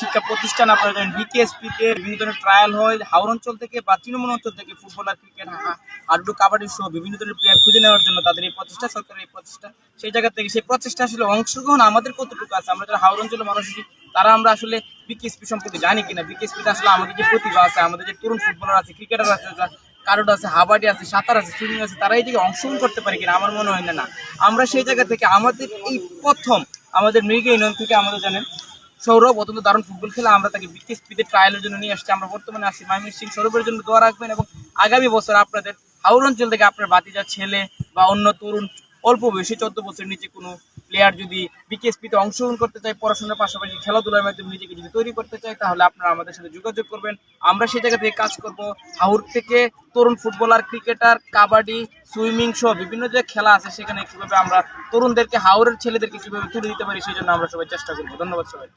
শিক্ষা প্রতিষ্ঠান, আপনারা জানেন বিকেএসপি তে বিভিন্ন ধরনের ট্রায়াল হয়। হাওর অঞ্চল থেকে বা তৃণমূল অঞ্চল থেকে ফুটবলার ক্রিকেট আড্ডু কাবাডি সহ বিভিন্ন ধরনের প্লেয়ার খুঁজে নেওয়ার জন্য তাদের এই প্রচেষ্টা, সরকারের এই প্রচেষ্টা, সেই জায়গা থেকে সেই প্রচেষ্টা আসলে অংশগ্রহণ আমাদের কতটুকু আছে? আমরা যারা হাওর অঞ্চলের মানুষ তারা আমরা আসলে বিকেএসপি সম্পর্কে জানি কিনা? বিকেএসপিতে আসলে আমাদের যে প্রতিভা আছে, আমাদের যে তরুণ ফুটবলার আছে ক্রিকেটার আছে কারোর আছে, হাবাডি আছে, সাঁতার আছে, সুইমিং আছে, তারা এই দিকে অংশগ্রহণ করতে পারে কিনা আমার মনে হয় না। আমরা সেই জায়গা থেকে আমাদের এই প্রথম, আমাদের মৃগ ইউনিয়ন থেকে আমাদের জানেন সৌরভ অত্যন্ত দারুণ ফুটবল খেলা। আমরা তাকে বিকেএসপিতে ট্রায়ালের জন্য নিয়ে আসছি। আমরা বর্তমানে আছি মাইমির সিং সৌরভের জন্য দোয়া রাখবেন এবং আগামী বছর আপনাদের হাওর অঞ্চল থেকে আপনার বাতিজা ছেলে বা অন্য তরুণ অল্প বয়সী, চোদ্দ বছরের নিচে কোনো প্লেয়ার যদি বিকেএসপিতে অংশগ্রহণ করতে চায়, পড়াশোনার পাশাপাশি খেলাধুলার মাধ্যমে নিজেকে যদি তৈরি করতে চায়, তাহলে আপনারা আমাদের সাথে যোগাযোগ করবেন। আমরা সেই জায়গা থেকে কাজ করব। হাউর থেকে তরুণ ফুটবলার, ক্রিকেটার, কাবাডি, সুইমিং সহ বিভিন্ন যে খেলা আছে, সেখানে কীভাবে আমরা তরুণদেরকে, হাওরের ছেলেদেরকে কীভাবে তুলে দিতে পারি, সেই জন্য আমরা সবাই চেষ্টা করব। ধন্যবাদ সবাই